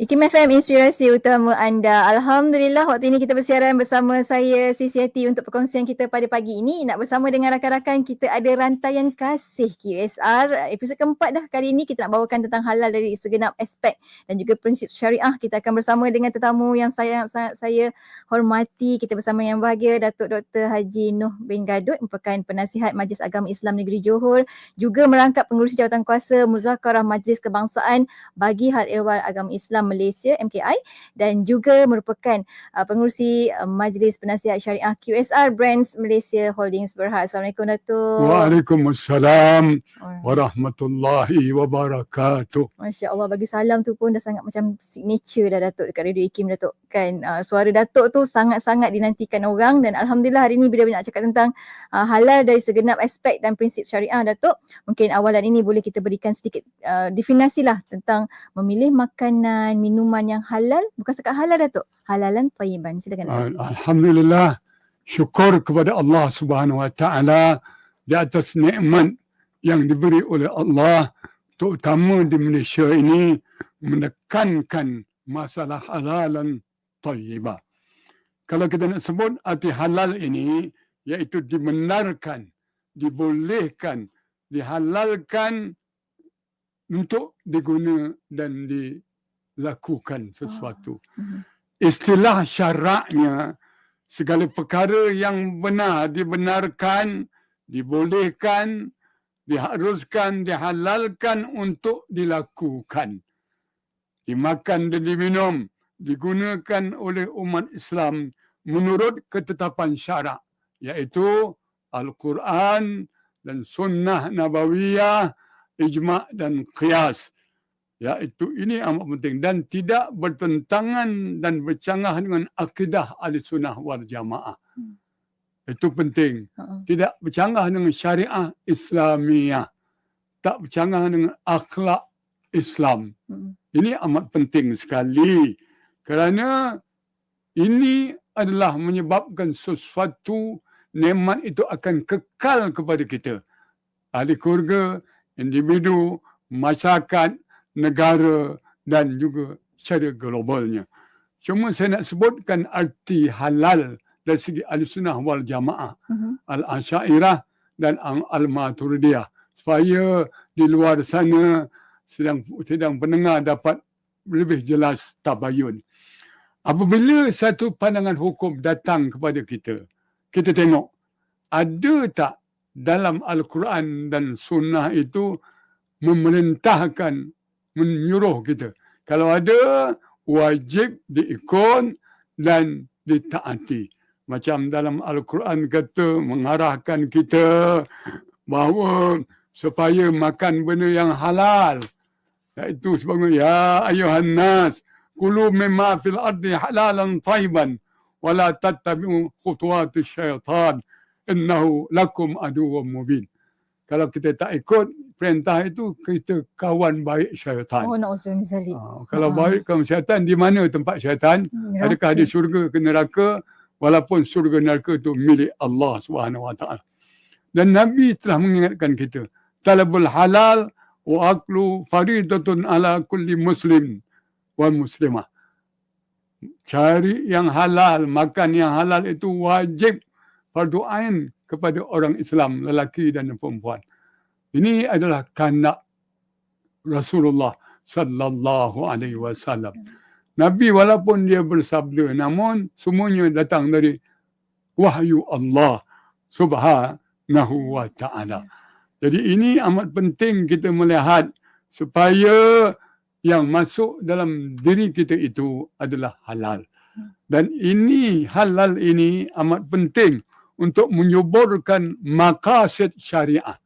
Ikim FM inspirasi utama anda. Alhamdulillah waktu ini kita bersiaran bersama saya Hati untuk perkongsian kita pada pagi ini. Nak bersama dengan rakan-rakan kita ada rantaian kasih QSR. Episod keempat dah kali ini kita nak bawakan tentang halal dari segenap aspek dan juga prinsip syariah. Kita akan bersama dengan tetamu yang saya sangat saya hormati. Kita bersama yang bahagia Datuk Dr. Haji Nuh bin Gadut merupakan penasihat Majlis Agama Islam Negeri Johor juga merangkap pengurusi jawatan kuasa Muzakarah Majlis Kebangsaan bagi Hal Ehwal Agama Islam Malaysia MKI dan juga merupakan uh, pengurusi uh, Majlis Penasihat Syariah QSR Brands Malaysia Holdings Berhad. Assalamualaikum Datuk. Waalaikumsalam warahmatullahi wabarakatuh. Masya Allah bagi salam tu pun dah sangat macam signature dah Datuk dekat Radio Ikim Datuk kan. Uh, suara Datuk tu sangat-sangat dinantikan orang dan Alhamdulillah hari ini bila nak cakap tentang uh, halal dari segenap aspek dan prinsip syariah Datuk. Mungkin awalan ini boleh kita berikan sedikit uh, definasi lah tentang memilih makanan, minuman yang halal bukan sekat halal Datuk halalan tayyiban silakan. Alhamdulillah syukur kepada Allah Subhanahu Wa Taala di atas nikmat yang diberi oleh Allah terutama di Malaysia ini menekankan masalah halalan tayyibah. Kalau kita nak sebut arti halal ini iaitu dibenarkan, dibolehkan, dihalalkan untuk diguna dan di lakukan sesuatu. Mhm. Istilah syaraknya segala perkara yang benar dibenarkan, dibolehkan, diharuskan, dihalalkan untuk dilakukan. Dimakan dan diminum, digunakan oleh umat Islam menurut ketetapan syarak iaitu Al-Quran dan Sunnah Nabawiyah, Ijma' dan Qiyas iaitu ini amat penting dan tidak bertentangan dan bercanggah dengan akidah ahli sunnah wal jamaah. Hmm. Itu penting. Uh-uh. Tidak bercanggah dengan syariah Islamiah. Tak bercanggah dengan akhlak Islam. Mhm. Ini amat penting sekali. Kerana ini adalah menyebabkan sesuatu nikmat itu akan kekal kepada kita. Ahli keluarga, individu, masyarakat, negara dan juga secara globalnya. Cuma saya nak sebutkan arti halal dari segi al-sunnah wal jamaah, Mhm. al-asyairah dan Al- al-maturidiyah. Supaya di luar sana sedang sedang pendengar dapat lebih jelas tabayun. Apabila satu pandangan hukum datang kepada kita, kita tengok ada tak dalam Al-Quran dan Sunnah itu memerintahkan, menyuruh kita. Kalau ada, wajib diikut dan ditaati. Macam dalam Al-Quran kata mengarahkan kita bahawa supaya makan benda yang halal. Iaitu sebagainya, ya ayuhan nas, kulu mimma fil ardi halalan taiban, wala tattabi'u khutuwati syaitan, innahu lakum aduwwum mubin. Kalau kita tak ikut perintah itu, kita kawan baik syaitan. Oh zalik. Ah, kalau baik kaum syaitan, di mana tempat syaitan? Hmm, Adakah neraka. di syurga ke neraka? Walaupun syurga neraka itu milik Allah Subhanahu Wa Taala. Dan Nabi telah mengingatkan kita, talabul halal wa aklu faridatun ala kulli muslim wa muslimah. Cari yang halal, makan yang halal itu wajib fardu ain kepada orang Islam, lelaki dan perempuan. Ini adalah kanak Rasulullah sallallahu alaihi wasallam. Nabi walaupun dia bersabda namun semuanya datang dari wahyu Allah subhanahu wa ta'ala. Jadi ini amat penting kita melihat supaya yang masuk dalam diri kita itu adalah halal. Dan ini halal ini amat penting untuk menyuburkan maqasid syariah.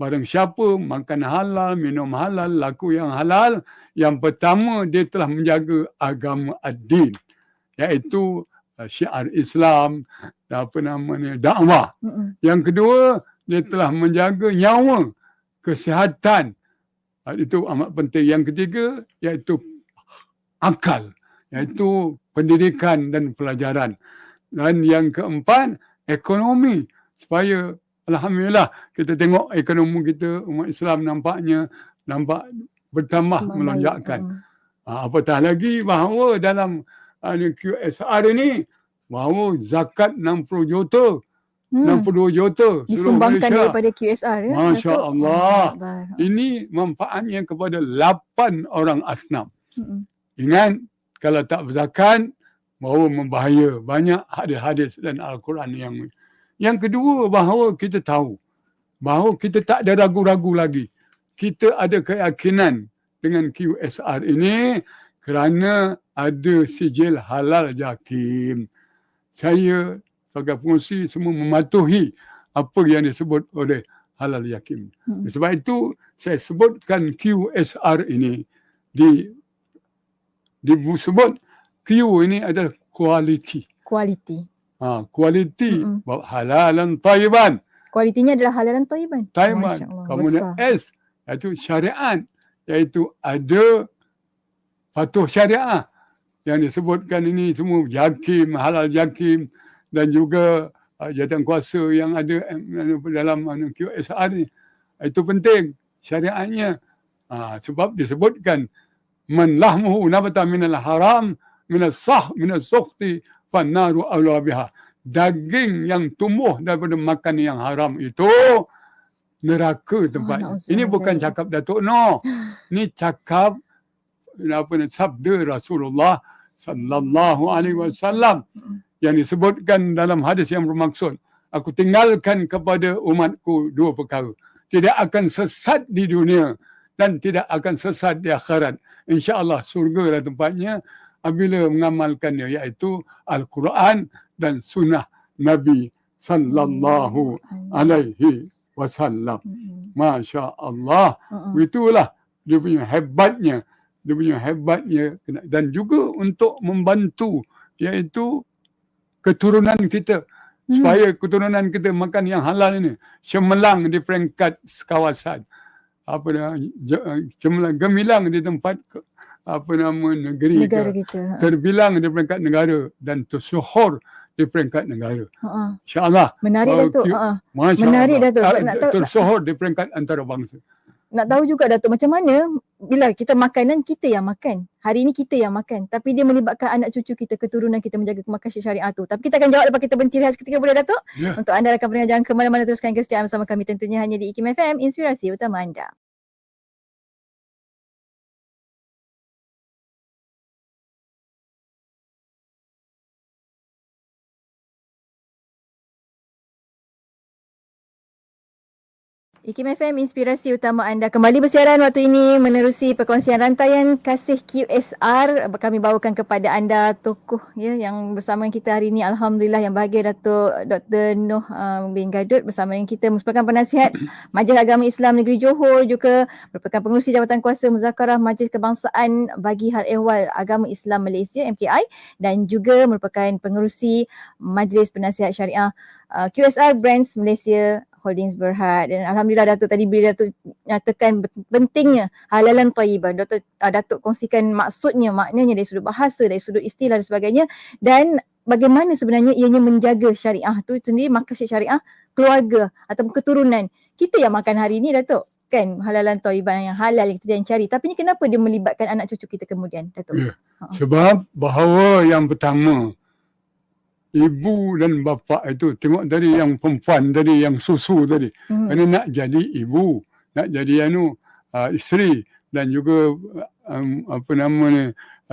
Barang siapa makan halal, minum halal, laku yang halal, yang pertama dia telah menjaga agama ad-din iaitu uh, syiar Islam dan apa namanya dakwah. Yang kedua dia telah menjaga nyawa, kesihatan. Itu amat penting. Yang ketiga iaitu akal, iaitu pendidikan dan pelajaran. Dan yang keempat ekonomi supaya alhamdulillah kita tengok ekonomi kita umat Islam nampaknya nampak bertambah Membaik. melonjakkan. Ha, apatah lagi bahawa dalam QSR ini bahawa zakat 60 juta, Hmm. 62 juta Disumbangkan Malaysia. daripada QSR ya. Masya Datuk? Allah. Akbar. Ini manfaatnya kepada 8 orang asnaf. Mm-mm. Ingat kalau tak berzakat bahawa membahaya banyak hadis-hadis dan al-Quran yang yang kedua bahawa kita tahu bahawa kita tak ada ragu-ragu lagi. Kita ada keyakinan dengan QSR ini kerana ada sijil halal jakim. Saya sebagai pengurusi semua mematuhi apa yang disebut oleh halal yakin. Mm-mm. Sebab itu saya sebutkan QSR ini di disebut Q ini adalah kualiti. Kualiti. Ha, kualiti Mm-mm. mm halalan tayyiban. Kualitinya adalah halal dan tayyiban. Tayyiban. Kemudian besar. S iaitu syariat iaitu ada patuh syariah yang disebutkan ini semua yakin, halal yakin dan juga uh, jawatan kuasa yang ada eh, dalam uh, QSR ni. Itu penting syariatnya. Uh, sebab disebutkan man lahmuhu nabata minal haram minal sah minal sukhti fannaru awla biha. Daging yang tumbuh daripada makan yang haram itu neraka tempatnya. na'udzubillah Ini bukan cakap Datuk No. Ini cakap apa ni sabda Rasulullah sallallahu alaihi wasallam yang disebutkan dalam hadis yang bermaksud aku tinggalkan kepada umatku dua perkara tidak akan sesat di dunia dan tidak akan sesat di akhirat insyaallah surga lah tempatnya apabila mengamalkannya iaitu al-Quran dan sunnah Nabi sallallahu alaihi wasallam Mm-mm. masya-Allah Mm-mm. Itulah dia punya hebatnya. Dia punya hebatnya dan juga untuk membantu iaitu keturunan kita Hmm. supaya keturunan kita makan yang halal ini cemerlang di peringkat kawasan apa nama je- cemerlang gemilang di tempat apa nama negeri Negara ke, kita. Ha. terbilang di peringkat negara dan tersyuhur di peringkat negara Ha. insyaallah Menarik Oh, Datuk. Ha. masya Menarik, Allah. Datuk. Sebab nak tahu- tersyuhur di peringkat antarabangsa Nak tahu juga Datuk macam mana bila kita makanan kita yang makan. Hari ini kita yang makan. Tapi dia melibatkan anak cucu kita, keturunan kita menjaga kemakan syariah tu. Tapi kita akan jawab lepas kita berhenti rehat seketika boleh Datuk? Ya. Untuk anda rakan pendengar jangan ke mana-mana teruskan kesetiaan bersama kami tentunya hanya di IKIM FM, inspirasi utama anda. IKIM FM Inspirasi Utama Anda. Kembali bersiaran waktu ini menerusi perkongsian rantaian kasih QSR kami bawakan kepada anda tokoh ya yang bersama kita hari ini. Alhamdulillah yang bahagia Datuk Dr. Noh um, bin Gadut bersama dengan kita. Merupakan penasihat Majlis Agama Islam Negeri Johor. Juga merupakan pengurusi Jabatan Kuasa Muzakarah Majlis Kebangsaan bagi Hal Ehwal Agama Islam Malaysia MKI dan juga merupakan pengurusi Majlis Penasihat Syariah uh, QSR Brands Malaysia Holdings Berhad. Dan alhamdulillah Datuk tadi bila Datuk nyatakan pentingnya halalan thayyibah Datuk uh, Datuk kongsikan maksudnya maknanya dari sudut bahasa dari sudut istilah dan sebagainya. Dan bagaimana sebenarnya ianya menjaga syariah tu sendiri makasih syariah keluarga atau keturunan. Kita yang makan hari ini Datuk kan? Halalan thayyibah yang halal yang kita yang cari. Tapi ni kenapa dia melibatkan anak cucu kita kemudian Datuk? Ya. Sebab bahawa yang pertama ibu dan bapa itu tengok tadi yang perempuan tadi yang susu tadi. Hmm. kerana nak jadi ibu nak jadi anu uh, isteri dan juga um, apa nama ni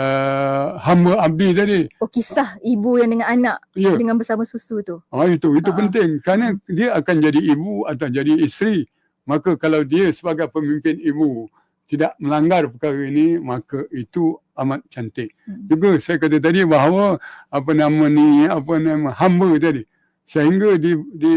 uh, hamba abdi tadi. Oh kisah ibu yang dengan anak ya. dengan bersama susu tu? Ah, itu itu Ha. penting. Kerana dia akan jadi ibu atau jadi isteri. Maka kalau dia sebagai pemimpin ibu tidak melanggar perkara ini maka itu amat cantik. Hmm. juga saya kata tadi bahawa apa nama ni apa nama hamba tadi. Sehingga di di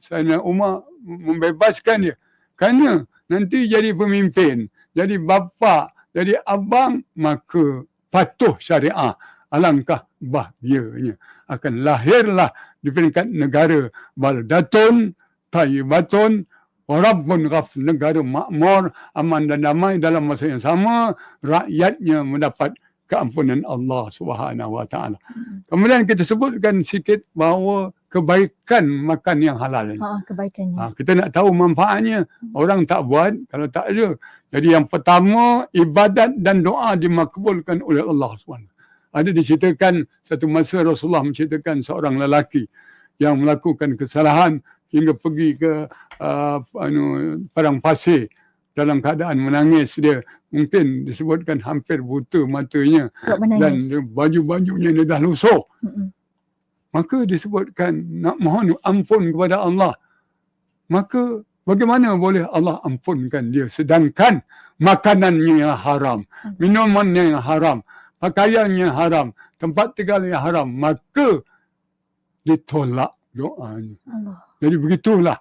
sana Umar membebaskan dia. Kerana nanti jadi pemimpin jadi bapa jadi abang maka patuh syariah. Alangkah bahagianya. Akan lahirlah di peringkat negara. Baldatun tayyibatun warabbun ghaf negara makmur aman dan damai dalam masa yang sama rakyatnya mendapat keampunan Allah Subhanahu wa taala. Hmm. Kemudian kita sebutkan sikit bahawa kebaikan makan yang halal. Ha, kebaikannya. Ha, kita nak tahu manfaatnya. Orang tak buat kalau tak ada. Jadi yang pertama ibadat dan doa dimakbulkan oleh Allah SWT. Ada diceritakan satu masa Rasulullah menceritakan seorang lelaki yang melakukan kesalahan hingga pergi ke uh, anu, padang pasir dalam keadaan menangis dia mungkin disebutkan hampir buta matanya dan baju-bajunya dia dah lusuh Mm-mm. maka disebutkan nak mohon ampun kepada Allah. Maka bagaimana boleh Allah ampunkan dia sedangkan makanannya yang haram, minumannya yang haram, pakaiannya haram, tempat tinggalnya haram, maka ditolak doanya. Allah. Jadi begitulah.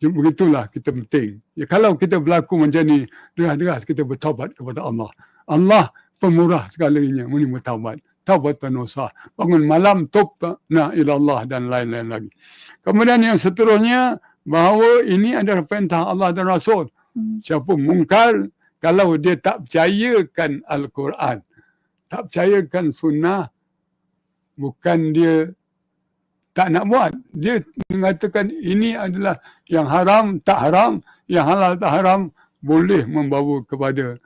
Jadi Begitulah kita penting. Ya, kalau kita berlaku macam ni, deras-deras kita bertaubat kepada Allah. Allah pemurah segalanya menerima taubat. Taubat penusah. Bangun malam, tubna ilallah dan lain-lain lagi. Kemudian yang seterusnya, bahawa ini adalah perintah Allah dan Rasul. Hmm. Siapa mungkar, kalau dia tak percayakan Al-Quran, tak percayakan sunnah, bukan dia tak nak buat. Dia mengatakan ini adalah yang haram, tak haram, yang halal, tak haram, boleh membawa kepada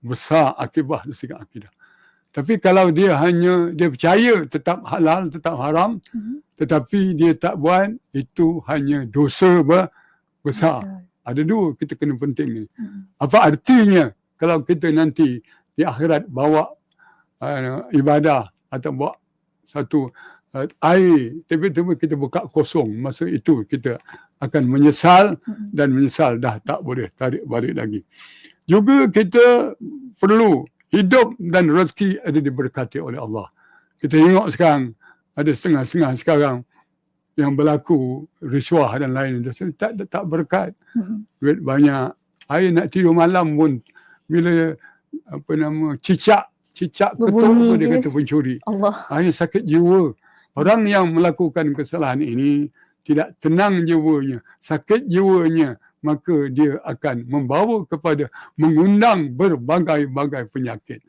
besar akibah dari segi akidah. Tapi kalau dia hanya, dia percaya tetap halal, tetap haram, Mhm. tetapi dia tak buat, itu hanya dosa ber- besar. Besar. Ada dua kita kena penting ni. Mm-mm. Apa artinya kalau kita nanti di akhirat bawa uh, ibadah atau bawa satu uh, air, tiba-tiba kita buka kosong. Masa itu kita akan menyesal dan menyesal dah tak boleh tarik balik lagi. Juga kita perlu hidup dan rezeki ada diberkati oleh Allah. Kita tengok sekarang ada setengah-setengah sekarang yang berlaku risuah dan lain tak tak berkat duit banyak. Air nak tidur malam pun bila apa nama cicak cicak ketuk pun dia kata pencuri. Allah. Air sakit jiwa. Orang yang melakukan kesalahan ini tidak tenang jiwanya, sakit jiwanya, maka dia akan membawa kepada mengundang berbagai-bagai penyakit.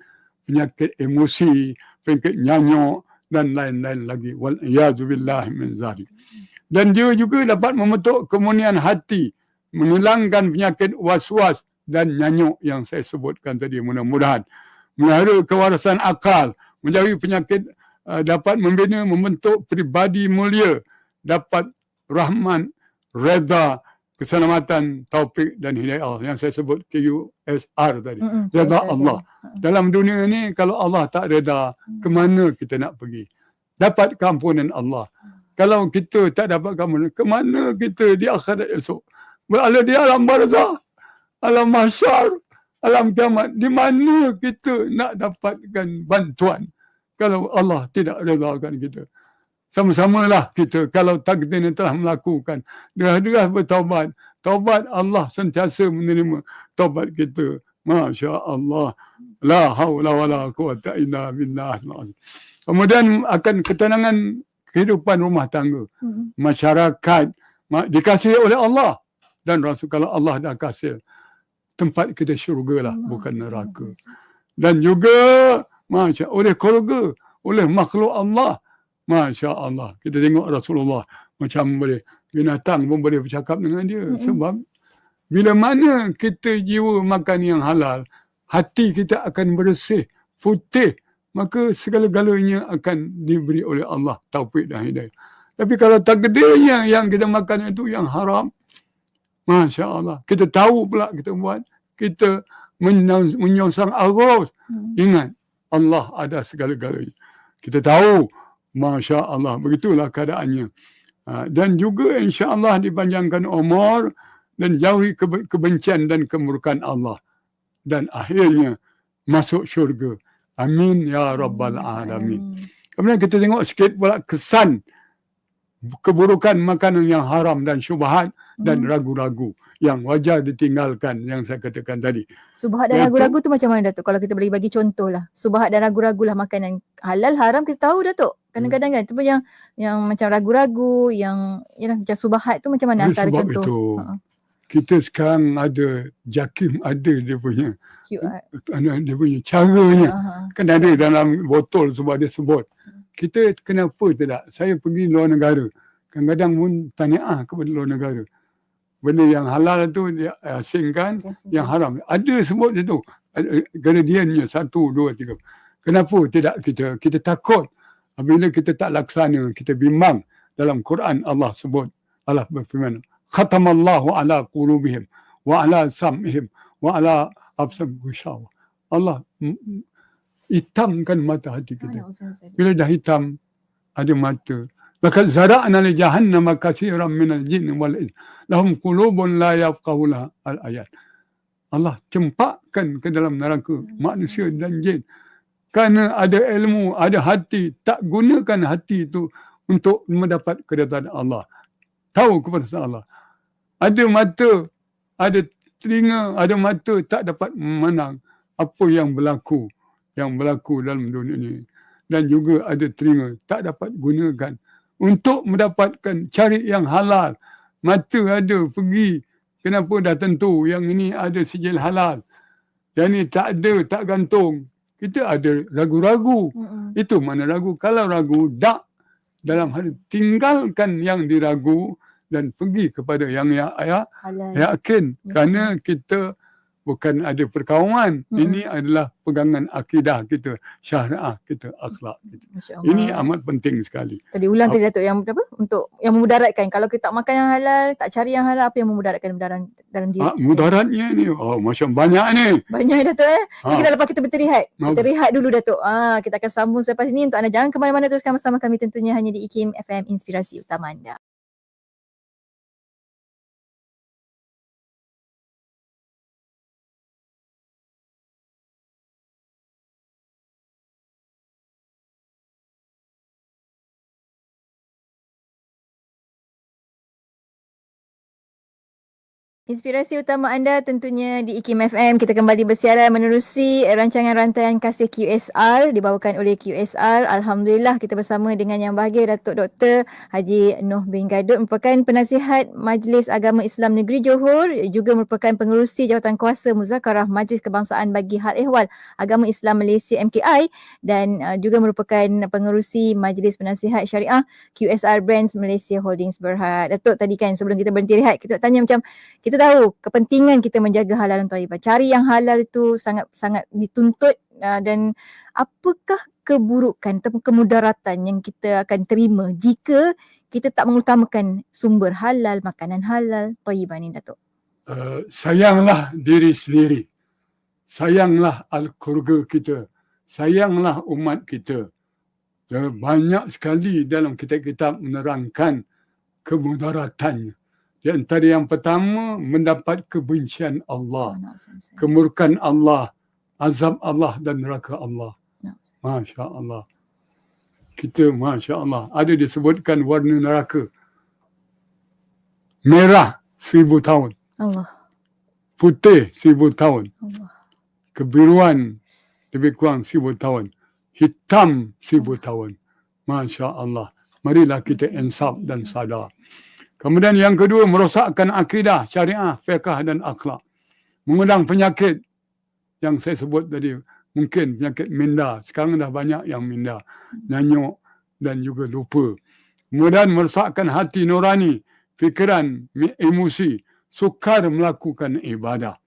Penyakit emosi, penyakit nyanyuk dan lain-lain lagi. Wal billah min zalik. Dan dia juga dapat membentuk kemunian hati, menghilangkan penyakit was-was dan nyanyuk yang saya sebutkan tadi mudah-mudahan. Melihara kewarasan akal, menjauhi penyakit uh, dapat membina membentuk pribadi mulia, dapat rahmat, reda, keselamatan, taufik dan hidayah Allah yang saya sebut KUSR tadi. Mm-mm. Reda Allah. betul. Dalam dunia ni kalau Allah tak reda, ke mana kita nak pergi? Dapat keampunan Allah. Kalau kita tak dapat keampunan, ke mana kita di akhirat esok? Berada di alam barzah, alam mahsyar, alam kiamat. Di mana kita nak dapatkan bantuan kalau Allah tidak redakan kita? Sama-samalah kita kalau takdir yang telah melakukan. Deras-deras bertaubat. Taubat Allah sentiasa menerima taubat kita. Masya Allah. La hawla wa la quwata illa billah. Kemudian akan ketenangan kehidupan rumah tangga. Mm-mm. Masyarakat ma- dikasihi oleh Allah. Dan Rasul kalau Allah dah kasih tempat kita syurga lah bukan neraka. Dan juga Masya oleh keluarga, oleh makhluk Allah. Masya Allah. Kita tengok Rasulullah macam boleh binatang pun boleh bercakap dengan dia. Mm-mm. Sebab bila mana kita jiwa makan yang halal, hati kita akan bersih, putih, maka segala-galanya akan diberi oleh Allah taufik dan hidayah. Tapi kalau takdirnya yang kita makan itu yang haram, Masya Allah. Kita tahu pula kita buat, kita menyong- menyongsong arus. Mm. Ingat, Allah ada segala-galanya. Kita tahu, Masya Allah, begitulah keadaannya. Ah, Dan juga insya Allah dipanjangkan umur dan jauhi kebe- kebencian dan kemurukan Allah. Dan akhirnya masuk syurga. Amin ya Rabbal Alamin. Kemudian kita tengok sikit pula kesan keburukan makanan yang haram dan syubhat dan Hmm. Yang wajar ditinggalkan yang saya katakan tadi. Subhat dan ragu-ragu tu macam mana Datuk? Kalau kita boleh bagi contoh lah. Subhat dan ragu-ragu lah makanan halal, haram kita tahu Datuk. Kadang-kadang kan. Tapi yang yang macam ragu-ragu, yang yalah, macam subhat tu macam mana antara sebab contoh? itu Ha. kita sekarang ada jakim ada dia punya QR. ada dia punya caranya. Aha. Kan ada dalam botol sebab dia sebut. kita kenapa tidak? Saya pergi luar negara. Kadang-kadang pun tanya ah kepada luar negara. Benda yang halal tu dia asingkan, yang haram. Ada sebut itu. Gradiennya satu, dua, tiga. Kenapa tidak kita? Kita takut. Apabila kita tak laksana, kita bimbang. Dalam Quran Allah sebut. Allah berfirman. Khatamallahu ala qulubihim wa ala sam'ihim wa ala absam gushawa. Allah hitamkan mata hati kita. Bila dah hitam, ada mata. Jahannam katsiran min al-jin wal ins. Lahum qulubun la yafqahuna al-ayat. Allah cempakkan ke dalam neraka manusia dan jin. Kerana ada ilmu, ada hati, tak gunakan hati itu untuk mendapat kedatangan Allah. Tahu kepada Allah. Ada mata, ada telinga, ada mata tak dapat memandang apa yang berlaku yang berlaku dalam dunia ini dan juga ada telinga tak dapat gunakan untuk mendapatkan cari yang halal. Mata ada pergi kenapa dah tentu yang ini ada sijil halal? Yang ini tak ada tak gantung. Kita ada ragu-ragu. Mm-mm. itu mana ragu? Kalau ragu dak dalam hal tinggalkan yang diragu dan pergi kepada yang ya, ya Halal. yakin. Betul. kerana kita bukan ada perkauman Mm-mm. ini adalah pegangan akidah kita syariah kita akhlak kita ini amat penting sekali Tadi ulang tadi Datuk yang apa? Untuk yang memudaratkan. Kalau kita tak makan yang halal, tak cari yang halal, apa yang memudaratkan dalam dalam diri? kita? mudaratnya ni oh macam banyak ni Banyak ya Datuk eh. Ah. kita lepas kita berterihat. Kita rehat dulu Datuk. Ah, kita akan sambung selepas ini untuk anda jangan ke mana-mana teruskan bersama kami tentunya hanya di IKIM FM Inspirasi Utama anda. Inspirasi utama anda tentunya di IKIM FM. Kita kembali bersiaran menerusi rancangan rantaian kasih QSR dibawakan oleh QSR. Alhamdulillah kita bersama dengan yang bahagia Datuk Dr. Haji Noh bin Gadut merupakan penasihat Majlis Agama Islam Negeri Johor juga merupakan pengerusi jawatan kuasa Muzakarah Majlis Kebangsaan bagi Hal Ehwal Agama Islam Malaysia MKI dan uh, juga merupakan pengerusi Majlis Penasihat Syariah QSR Brands Malaysia Holdings Berhad. Datuk tadi kan sebelum kita berhenti rehat kita tanya macam kita tahu kepentingan kita menjaga halal dan thayyibah. Cari yang halal itu sangat sangat dituntut uh, dan apakah keburukan ataupun kemudaratan yang kita akan terima jika kita tak mengutamakan sumber halal, makanan halal, thayyibah ni Datuk. uh, sayanglah diri sendiri sayanglah al-keluarga kita sayanglah umat kita Ya, banyak sekali dalam kitab-kitab menerangkan kemudaratannya di antara yang pertama mendapat kebencian Allah kemurkan Allah, azab Allah dan neraka Allah. Masya Allah. Kita Masya Allah. Ada disebutkan warna neraka. Merah seribu tahun. Allah, Putih seribu tahun. Allah. Kebiruan lebih kurang seribu tahun. Hitam seribu tahun. Masya Allah. Marilah kita insaf dan sadar. Kemudian yang kedua merosakkan akidah, syariah, fiqah dan akhlak. Mengundang penyakit yang saya sebut tadi. Mungkin penyakit minda. Sekarang dah banyak yang minda. Nyanyuk dan juga lupa. Kemudian merosakkan hati nurani, fikiran, emosi. Sukar melakukan ibadah.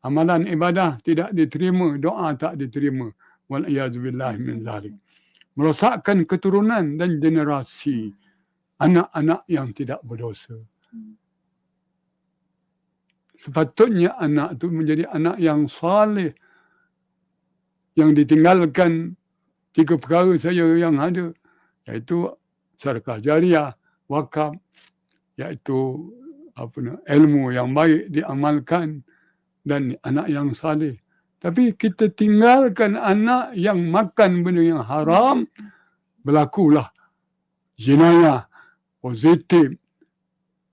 Amalan ibadah tidak diterima, doa tak diterima. Wal'iyazubillah min zalik. Merosakkan keturunan dan generasi anak-anak yang tidak berdosa. Sepatutnya anak itu menjadi anak yang saleh yang ditinggalkan tiga perkara saja yang ada iaitu sedekah jariah, wakaf, iaitu apa nama, ilmu yang baik diamalkan dan anak yang saleh. Tapi kita tinggalkan anak yang makan benda yang haram, berlakulah jenayah positif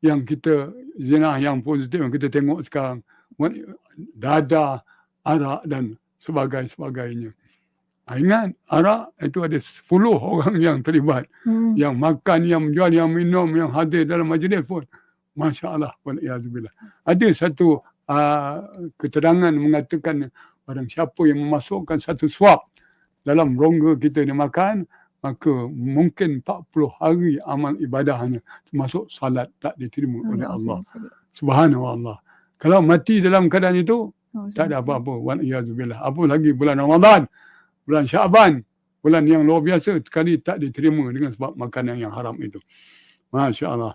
yang kita zina yang positif yang kita tengok sekarang dada arak dan sebagainya sebagainya Ah, ingat arak itu ada 10 orang yang terlibat Hmm. yang makan yang menjual yang minum yang hadir dalam majlis pun Masya Allah Wal'iyazubillah. Ada satu uh, keterangan mengatakan barang siapa yang memasukkan satu suap dalam rongga kita dia makan, maka mungkin 40 hari amal ibadahnya termasuk salat tak diterima oleh Allah. Subhanahu wa Allah. Kalau mati dalam keadaan itu, tak ada apa-apa. Wan iyazubillah. Apa lagi bulan Ramadan, bulan Syaban, bulan yang luar biasa sekali tak diterima dengan sebab makanan yang haram itu. Masya Allah.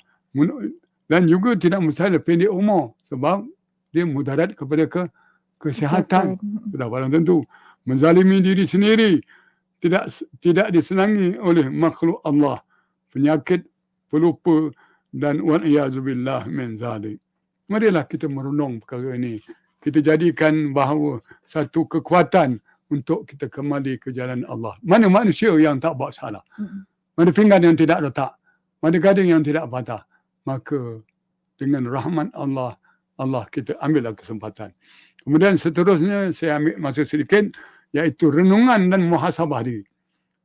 Dan juga tidak mustahil pendek umur sebab dia mudarat kepada ke kesihatan. Sudah barang tentu. Menzalimi diri sendiri. Tidak tidak disenangi oleh makhluk Allah. Penyakit, pelupa dan wa'iyyazubillah min zalik. Marilah kita merenung perkara ini. Kita jadikan bahawa satu kekuatan untuk kita kembali ke jalan Allah. Mana manusia yang tak buat salah? Mana pinggan yang tidak retak? Mana gading yang tidak patah? Maka dengan rahmat Allah, Allah kita ambillah kesempatan. Kemudian seterusnya saya ambil masa sedikit iaitu renungan dan muhasabah diri.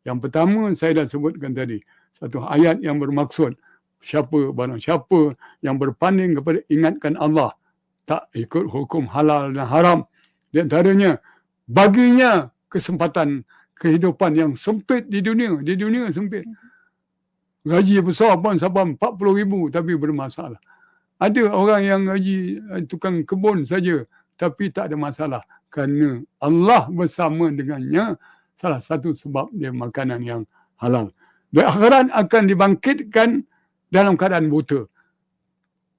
Yang pertama saya dah sebutkan tadi, satu ayat yang bermaksud siapa barang siapa yang berpanding kepada ingatkan Allah tak ikut hukum halal dan haram. Di antaranya baginya kesempatan kehidupan yang sempit di dunia di dunia sempit. Gaji besar pun sampai 40 ribu tapi bermasalah. Ada orang yang gaji eh, tukang kebun saja tapi tak ada masalah kerana Allah bersama dengannya salah satu sebab dia makanan yang halal. Di akhirat akan dibangkitkan dalam keadaan buta.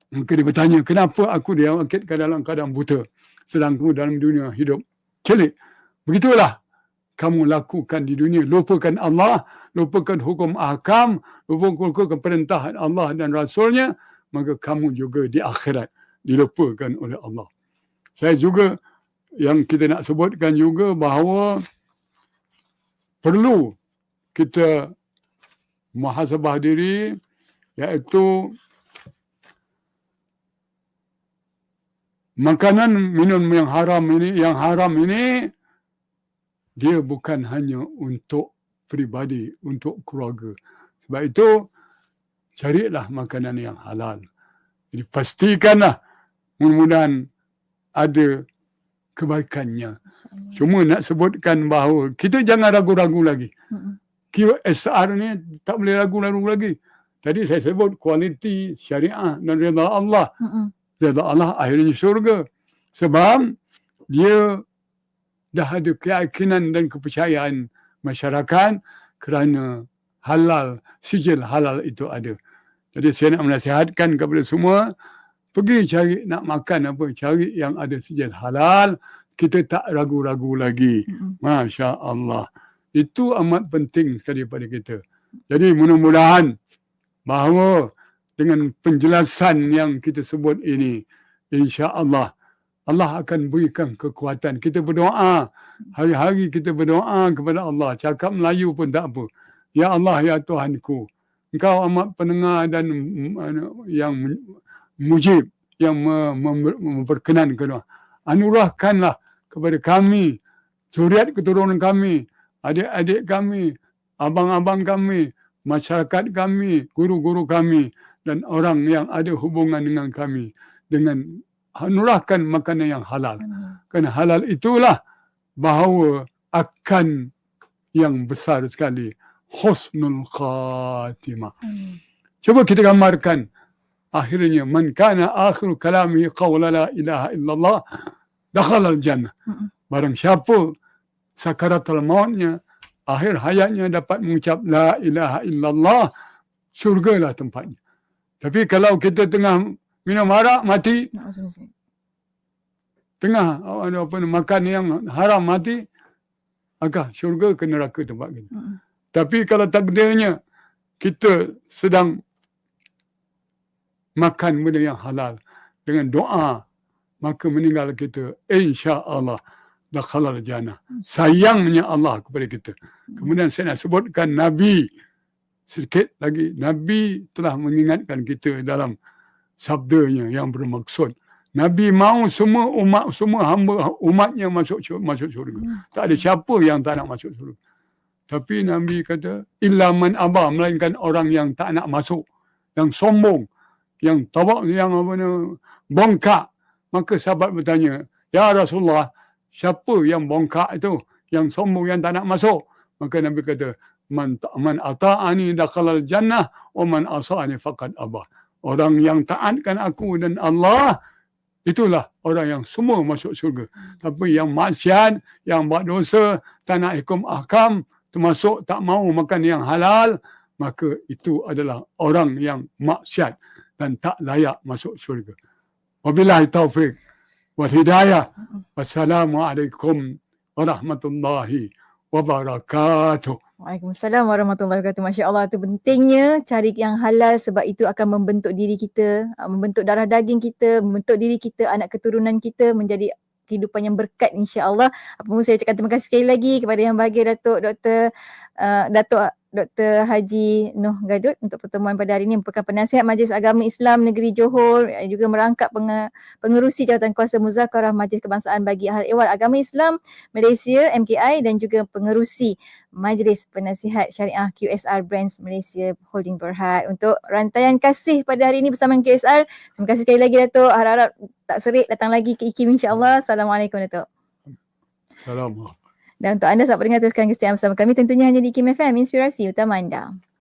Mungkin dia bertanya, kenapa aku dibangkitkan dalam keadaan buta? Sedang aku dalam dunia hidup celik. Begitulah kamu lakukan di dunia. Lupakan Allah, lupakan hukum ahkam, lupakan perintah Allah dan Rasulnya, maka kamu juga di akhirat dilupakan oleh Allah. Saya juga yang kita nak sebutkan juga bahawa perlu kita muhasabah diri iaitu makanan minum yang haram ini yang haram ini dia bukan hanya untuk pribadi untuk keluarga. Sebab itu carilah makanan yang halal. Jadi pastikanlah mudah-mudahan ada kebaikannya. Cuma nak sebutkan bahawa kita jangan ragu-ragu lagi. QSR ni tak boleh ragu-ragu lagi. Tadi saya sebut kualiti syariah dan reda Allah. Reda Allah akhirnya syurga. Sebab dia dah ada keyakinan dan kepercayaan masyarakat kerana halal, sijil halal itu ada. Jadi saya nak menasihatkan kepada semua, pergi cari nak makan apa cari yang ada sijil halal kita tak ragu-ragu lagi. Mm-hmm. masya Allah itu amat penting sekali pada kita. Jadi mudah-mudahan bahawa dengan penjelasan yang kita sebut ini insya Allah Allah akan berikan kekuatan. Kita berdoa. Hari-hari kita berdoa kepada Allah. Cakap Melayu pun tak apa. Ya Allah ya Tuhanku engkau amat pendengar dan mm, yang mujib yang memperkenankan anugerahkanlah kepada kami zuriat keturunan kami adik-adik kami abang-abang kami masyarakat kami guru-guru kami dan orang yang ada hubungan dengan kami dengan anugerahkan makanan yang halal. Kerana halal itulah bahawa akan yang besar sekali husnul khatimah. Cuba kita gambarkan akhirnya man kana akhiru kalami qawla la ilaha illallah dakhala al-jannah. Barang siapa sakaratul mautnya akhir hayatnya dapat mengucap la ilaha illallah surgalah tempatnya. Tapi kalau kita tengah minum arak mati tengah apa, apa makan yang haram mati maka syurga ke neraka tempat kita. Tapi kalau takdirnya kita sedang makan benda yang halal. Dengan doa maka meninggal kita insya Allah dah halal jannah sayangnya Allah kepada kita. Kemudian saya nak sebutkan Nabi. Sedikit lagi Nabi telah mengingatkan kita dalam sabdanya yang bermaksud Nabi mau semua umat semua hamba umatnya masuk masuk syurga. Tak ada siapa yang tak nak masuk syurga. Tapi Nabi kata illa man aba melainkan orang yang tak nak masuk, yang sombong, yang tabak yang apa ni bongkak maka sahabat bertanya ya Rasulullah siapa yang bongkak itu yang sombong yang tak nak masuk maka Nabi kata man man ata'ani dakhalal jannah wa man asani faqad abah. Orang yang taatkan aku dan Allah itulah orang yang semua masuk surga. Tapi yang maksiat, yang buat dosa, tak nak hukum ahkam, termasuk tak mau makan yang halal, maka itu adalah orang yang maksiat dan tak layak masuk syurga. Wabillahi taufik wal hidayah. Wassalamualaikum warahmatullahi wabarakatuh. Waalaikumsalam warahmatullahi wabarakatuh. Masya Allah tu pentingnya cari yang halal sebab itu akan membentuk diri kita, membentuk darah daging kita, membentuk diri kita, anak keturunan kita menjadi kehidupan yang berkat insya-Allah. Apa pun saya ucapkan terima kasih sekali lagi kepada yang bahagia Datuk Dr. Uh, Datuk Dr. Haji Noh Gadut untuk pertemuan pada hari ini merupakan penasihat Majlis Agama Islam Negeri Johor eh, juga merangkap penge- pengerusi jawatan kuasa muzakarah Majlis Kebangsaan bagi Ahli Ehwal Agama Islam Malaysia MKI dan juga pengerusi Majlis Penasihat Syariah QSR Brands Malaysia Holding Berhad untuk rantaian kasih pada hari ini bersama QSR. Terima kasih sekali lagi Datuk. Harap-harap tak serik datang lagi ke IKIM insya-Allah. Assalamualaikum Datuk. Assalamualaikum. Dan untuk anda sahabat pendengar teruskan kesetiaan bersama kami tentunya hanya di IKIM FM Inspirasi Utama Anda.